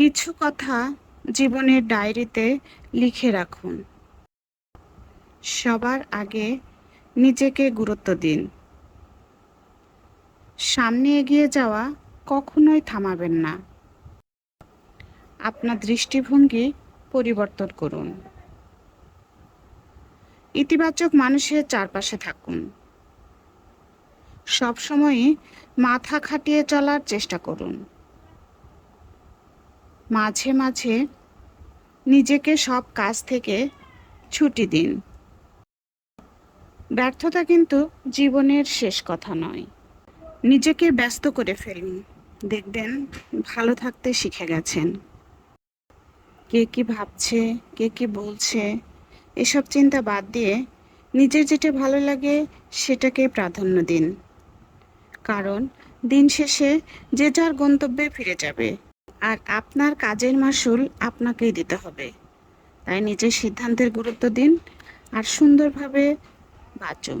কিছু কথা জীবনের ডায়েরিতে লিখে রাখুন। সবার আগে নিজেকে গুরুত্ব দিন। সামনে এগিয়ে যাওয়া কখনোই থামাবেন না। আপনার দৃষ্টিভঙ্গি পরিবর্তন করুন। ইতিবাচক মানুষের চারপাশে থাকুন। সবসময়ই মাথা খাটিয়ে চলার চেষ্টা করুন। মাঝে মাঝে নিজেকে সব কাজ থেকে ছুটি দিন। ব্যর্থতা কিন্তু জীবনের শেষ কথা নয়। নিজেকে ব্যস্ত করে ফেলুন। দেখবেন ভালো থাকতে শিখে গেছেন। কে কি ভাবছে, কে কি বলছে, এসব চিন্তা বাদ দিয়ে নিজের যেটা ভালো লাগে সেটাকে প্রাধান্য দিন। কারণ দিন শেষে যে যার গন্তব্যে ফিরে যাবে। আর আপনার কাজের মাসুল আপনাকেই দিতে হবে। তাই নিজের সিদ্ধান্তের গুরুত্ব দিন আর সুন্দরভাবে বাঁচুন।